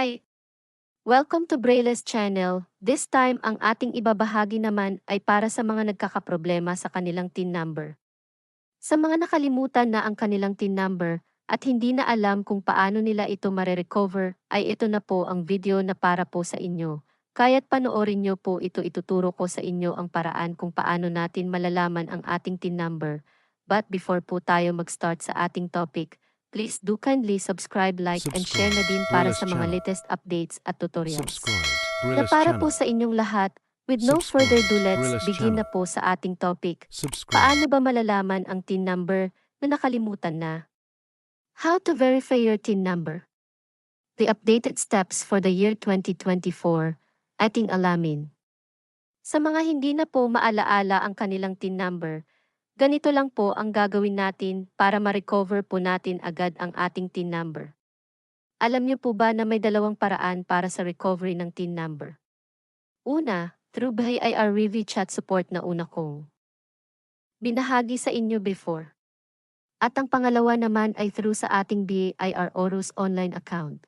Hi! Welcome to Braille's channel. This time ang ating ibabahagi naman ay para sa mga nagkakaproblema sa kanilang TIN number. Sa mga nakalimutan na ang kanilang TIN number at hindi na alam kung paano nila ito marerecover, ay ito na po ang video na para po sa inyo. Kaya't panoorin nyo po ito ituturo ko sa inyo ang paraan kung paano natin malalaman ang ating TIN number. But before po tayo mag-start sa ating topic, please do kindly subscribe, like, and share na din para Subscribe. sa mga latest updates at tutorials. Subscribe. Na para po sa inyong lahat, with no Subscribe. further ado let's Brillis begin na channel. po sa ating topic. Subscribe. Paano ba malalaman ang TIN number na nakalimutan na? How to verify your TIN number? The updated steps for the year 2024, ating alamin. Sa mga hindi na po maalaala ang kanilang TIN number, ganito lang po ang gagawin natin para ma-recover po natin agad ang ating TIN number. Alam niyo po ba na may dalawang paraan para sa recovery ng TIN number? Una, through BIR Review Chat Support na una kong binahagi sa inyo before. At ang pangalawa naman ay through sa ating BIR Orus online account.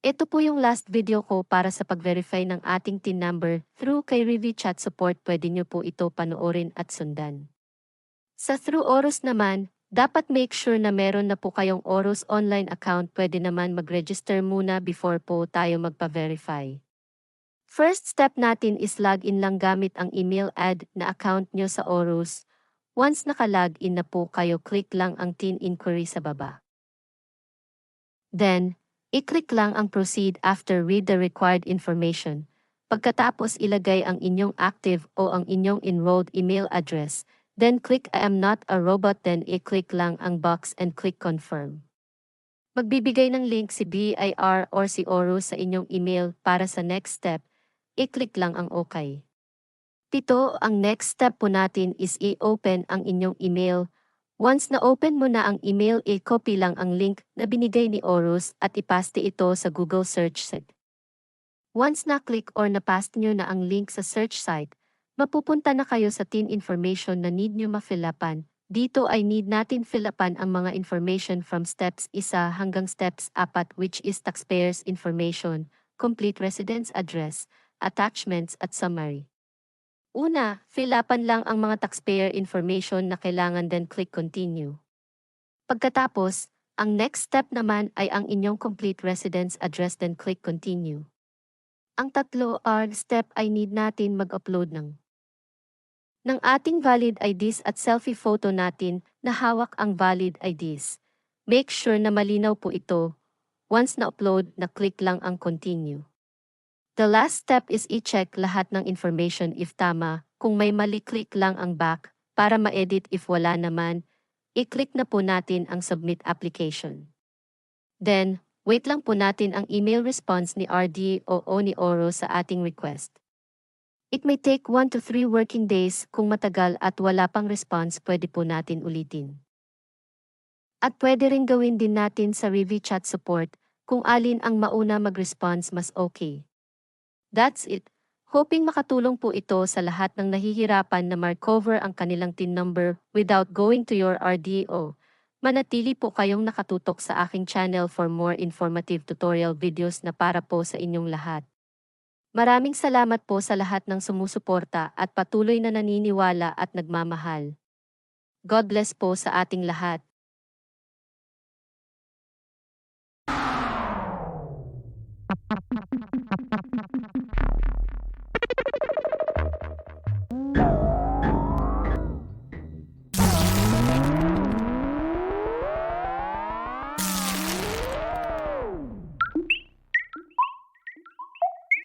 Ito po yung last video ko para sa pag-verify ng ating TIN number through kay Review Chat Support pwede nyo po ito panoorin at sundan. Sa Through Orus naman, dapat make sure na meron na po kayong Orus online account pwede naman mag-register muna before po tayo magpa-verify. First step natin is login lang gamit ang email ad na account nyo sa Orus. Once naka-login na po kayo, click lang ang TIN inquiry sa baba. Then, i-click lang ang proceed after read the required information. Pagkatapos ilagay ang inyong active o ang inyong enrolled email address, then click I am not a robot then i-click lang ang box and click confirm. Magbibigay ng link si BIR or si Orus sa inyong email para sa next step, i-click lang ang OK. Pito, ang next step po natin is i-open ang inyong email. Once na open mo na ang email, i-copy lang ang link na binigay ni Orus at ipaste ito sa Google search site. Once na-click or napaste nyo na ang link sa search site, mapupunta na kayo sa TIN information na need nyo ma-fill-upan. Dito ay need natin fill-upan ang mga information from steps 1 hanggang steps 4 which is taxpayers information, complete residence address, attachments at summary. Una, fill-upan lang ang mga taxpayer information na kailangan then click continue. Pagkatapos, ang next step naman ay ang inyong complete residence address then click continue. Ang tatlo are step ay need natin mag-upload ng ng ating valid IDs at selfie photo natin na hawak ang valid IDs. Make sure na malinaw po ito. Once na-upload, na-click lang ang continue. The last step is i-check lahat ng information if tama. Kung may mali, click lang ang back para ma-edit if wala naman. I-click na po natin ang submit application. Then, wait lang po natin ang email response ni RD o o ni Oro sa ating request. It may take 1 to 3 working days kung matagal at wala pang response pwede po natin ulitin. At pwede rin gawin din natin sa review chat support kung alin ang mauna mag-response mas okay. That's it. Hoping makatulong po ito sa lahat ng nahihirapan na ma-cover ang kanilang TIN number without going to your RDO. Manatili po kayong nakatutok sa aking channel for more informative tutorial videos na para po sa inyong lahat. Maraming salamat po sa lahat ng sumusuporta at patuloy na naniniwala at nagmamahal. God bless po sa ating lahat.